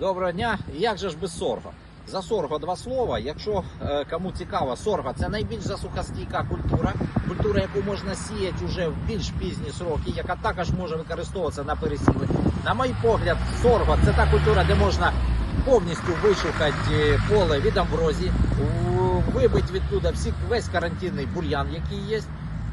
Доброго дня. Як же ж без сорго? За сорго два слова. Якщо е, кому цікаво, сорго це найбільш засухостійка культура, культура, яку можна сіяти вже в більш пізні сроки, яка також може використовуватися на пересіли. На мій погляд, сорго це та культура, де можна повністю вишукати е, поле від амброзії, у- вибити відтуда всі, весь карантинний бур'ян, який є.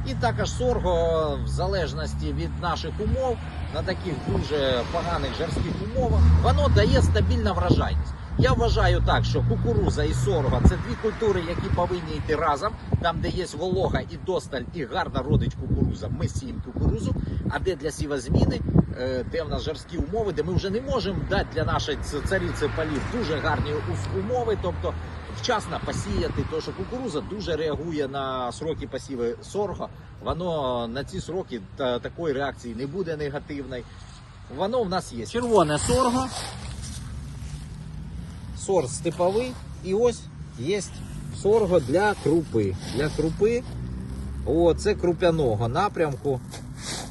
І також сорго, в залежності від наших умов, на таких дуже поганих жарських умовах, воно дає стабільну врожайність. Я вважаю так, що кукуруза і сорго це дві культури, які повинні йти разом. Там, де є волога і досталь, і гарно родить кукуруза, ми сіємо кукурузу. А де для сівозміни, е, де в нас жарські умови, де ми вже не можемо дати для нашої цариці полів дуже гарні умови, тобто вчасно посіяти, тому що кукуруза дуже реагує на сроки посіви сорго. Воно на ці сроки та, такої реакції не буде негативної. Воно в нас є. Червоне сорго, сорт степовий, і ось є сорго для крупи. Для крупи, о, це крупяного напрямку.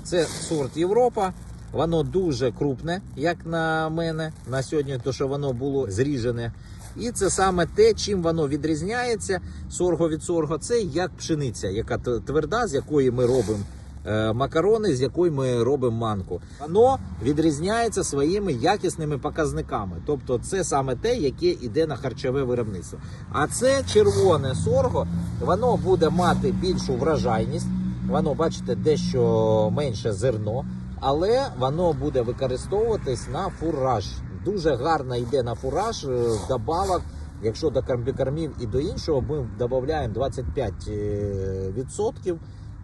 Це сорт Європа. Воно дуже крупне, як на мене, на сьогодні, то що воно було зріжене. І це саме те, чим воно відрізняється сорго від сорго, це як пшениця, яка тверда, з якої ми робимо е, макарони, з якої ми робимо манку. Воно відрізняється своїми якісними показниками. Тобто, це саме те, яке йде на харчове виробництво. А це червоне сорго, воно буде мати більшу вражайність. Воно, бачите, дещо менше зерно, але воно буде використовуватись на фураж. Дуже гарно йде на фураж. е, Добавок, якщо до комбікормів і до іншого, ми додаємо 25%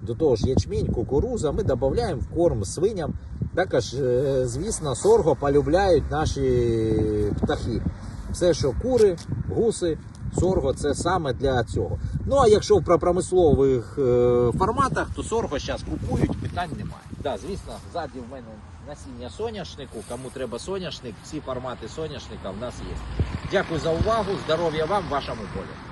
до того ж ячмінь, кукуруза. Ми додаємо в корм свиням. Також, е, звісно, сорго полюбляють наші птахи. Все, що кури, гуси, сорго це саме для цього. Ну а якщо про промислових е, форматах, то сорго зараз купують, питань немає. Да, звісно, ззаді в мене насіння соняшнику. Кому треба соняшник, всі формати соняшника в нас є. Дякую за увагу. Здоров'я вам, вашому полю.